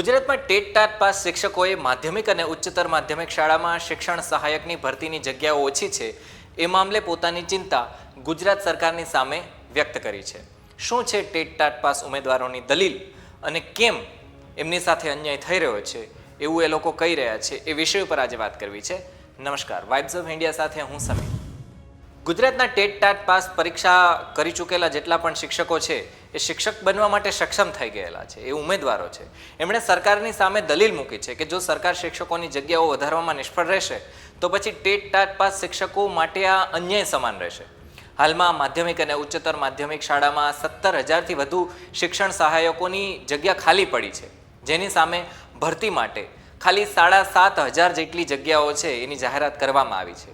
ગુજરાતમાં TET TAT pass શિક્ષકોએ માધ્યમિક અને ઉચ્ચતર માધ્યમિક શાળામાં શિક્ષણ સહાયકની ભરતીની જગ્યાઓ ઓછી છે એ મામલે પોતાની ચિંતા ગુજરાત સરકારની સામે વ્યક્ત કરી છે. શું છે ટેટ ટાટ પાસ ઉમેદવારોની દલીલ અને કેમ એમની સાથે અન્યાય થઈ રહ્યો છે એવું એ લોકો કહી રહ્યા છે એ વિષય ઉપર આજે વાત કરવી છે. નમસ્કાર. વાઇબ્સ ઓફ ઇન્ડિયા સાથે હું સમીર. ગુજરાતના ટેટ ટાટ પાસ પરીક્ષા કરી ચૂકેલા જેટલા પણ શિક્ષકો છે એ શિક્ષક બનવા માટે સક્ષમ થઈ ગયેલા છે, એ ઉમેદવારો છે. એમણે સરકારની સામે દલીલ મૂકી છે કે જો સરકાર શિક્ષકોની જગ્યાઓ વધારવામાં નિષ્ફળ રહેશે, તો પછી ટેટ ટાટ પાસ શિક્ષકો માટે આ અન્યાય સમાન રહેશે. હાલમાં માધ્યમિક અને ઉચ્ચતર માધ્યમિક શાળામાં સત્તર હજારથી વધુ શિક્ષણ સહાયકોની જગ્યા ખાલી પડી છે. જેની સામે ભરતી માટે ખાલી સાડા સાત હજાર જેટલી જગ્યાઓ છે એની જાહેરાત કરવામાં આવી છે.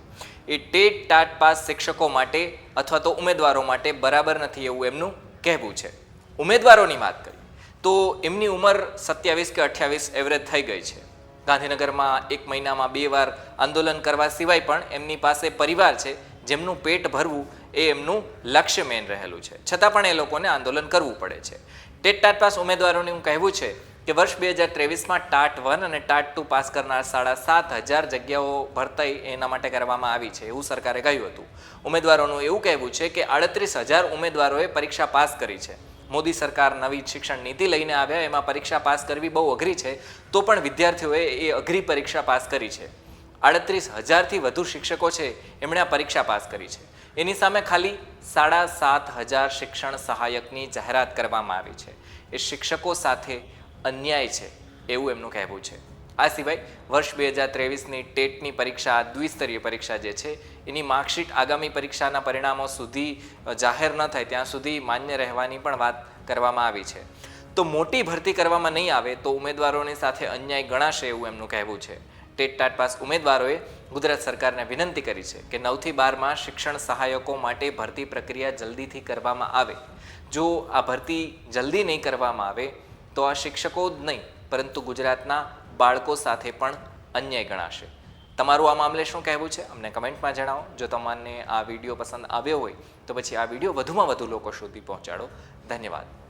એ ટેટ ટાટ પાસ શિક્ષકો માટે અથવા તો ઉમેદવારો માટે બરાબર નથી એવું એમનું કહેવું છે. ઉમેદવારોની વાત કરી, તો એમની ઉંમર સત્યાવીસ કે અઠ્યાવીસ એવરેજ થઈ ગઈ છે. ગાંધીનગરમાં એક મહિનામાં બે વાર આંદોલન કરવા સિવાય પણ એમની પાસે પરિવાર છે, જેમનું પેટ ભરવું એ એમનું લક્ષ્ય મેન રહેલું છે. છતાં પણ એ લોકોને આંદોલન કરવું પડે છે. ટેટ ટાટ પાસ ઉમેદવારોનું હું કહેવું છે કે વર્ષ બે હજાર ત્રેવીસમાં ટાટ વન અને ટાટ ટુ પાસ કરનાર સાડા સાત હજાર જગ્યાઓ ભરતાઈ એના માટે કરવામાં આવી છે એવું સરકારે કહ્યું હતું. ઉમેદવારોનું એવું કહેવું છે કે આડત્રીસ હજાર ઉમેદવારોએ પરીક્ષા પાસ કરી છે. મોદી સરકાર નવી શિક્ષણ નીતિ લઈને આવ્યા, એમાં પરીક્ષા પાસ કરવી બહુ અઘરી છે, તો પણ વિદ્યાર્થીઓએ એ અઘરી પરીક્ષા પાસ કરી છે. આડત્રીસ હજારથી વધુ શિક્ષકો છે, એમણે આ પરીક્ષા પાસ કરી છે. એની સામે ખાલી સાડા સાત હજાર શિક્ષણ સહાયકની જાહેરાત કરવામાં આવી છે. એ શિક્ષકો સાથે અન્યાય છે, એવું એમનું કહેવું છે. આ સિવાય વર્ષ બે હજાર ત્રેવીસની ટેટની પરીક્ષા, દ્વિસ્તરીય પરીક્ષા જે છે, એની માર્કશીટ આગામી પરીક્ષાના પરિણામો સુધી જાહેર ન થાય ત્યાં સુધી માન્ય રહેવાની પણ વાત કરવામાં આવી છે. તો મોટી ભરતી કરવામાં નહીં આવે તો ઉમેદવારોની સાથે અન્યાય ગણાશે એવું એમનું કહેવું છે. ટેટ ટાટ પાસ ઉમેદવારોએ ગુજરાત સરકારને વિનંતી કરી છે કે નવથી બારમાં શિક્ષણ સહાયકો માટે ભરતી પ્રક્રિયા જલ્દીથી કરવામાં આવે. જો આ ભરતી જલ્દી નહીં કરવામાં આવે તો આ શિક્ષકો જ નહીં, પરંતુ ગુજરાતના બાળકો સાથે પણ અન્યાય ગણાશે. તમારું આ મામલે શું કહેવું છે? અમને કમેન્ટમાં જણાવો. જો તમને આ વીડિયો પસંદ આવ્યો હોય, તો પછી આ વીડિયો વધુમાં વધુ લોકો સુધી પહોંચાડો. ધન્યવાદ.